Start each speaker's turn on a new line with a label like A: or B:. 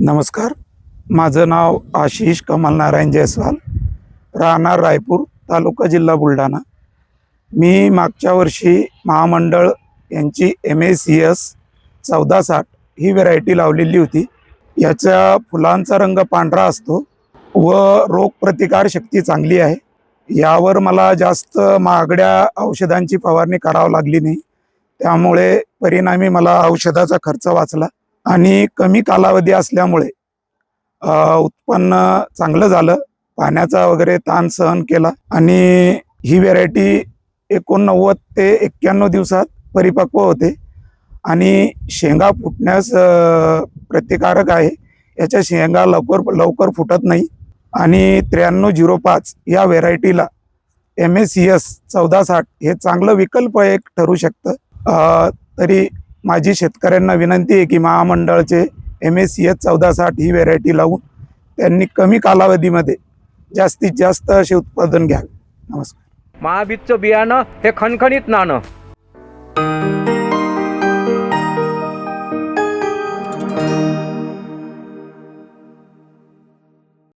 A: नमस्कार. माझं नाव आशिष कमल नारायण जयस्वाल. राहणार रायपूर तालुका जिल्हा बुलढाणा. मी मागच्या वर्षी महामंडळ यांची एम ए सी एस चौदा साठ ही व्हेरायटी लावलेली होती. याच्या फुलांचा रंग पांढरा असतो व रोगप्रतिकार शक्ती चांगली आहे. यावर मला जास्त महागड्या औषधांची फवारणी करावं लागली नाही. त्यामुळे परिणामी मला औषधाचा खर्च वाचला आणि कमी कालावधी असल्यामुळे उत्पन्न चांगलं झालं. पाण्याचा वगैरे ताण सहन केला आणि ही व्हेरायटी एकोणनव्वद ते एक्क्याण्णव दिवसात परिपक्व होते. आणि शेंगा फुटण्यास प्रतिकारक आहे. याच्या शेंगा लवकर लवकर फुटत नाही. आणि त्र्याण्णव झिरो पाच या व्हेरायटीला एम एस सी एस चौदा साठ हे चांगलं विकल्प एक ठरू शकतं. तरी माझी शेतकऱ्यांना विनंती आहे की महामंडळचे एम एस सी एच चौदा साठ ही व्हेरायटी लावून त्यांनी कमी कालावधीमध्ये जास्तीत जास्त असे उत्पादन घ्यावे. नमस्कार.
B: महाबीजचं बियाणं हे खणखणीत नाणं.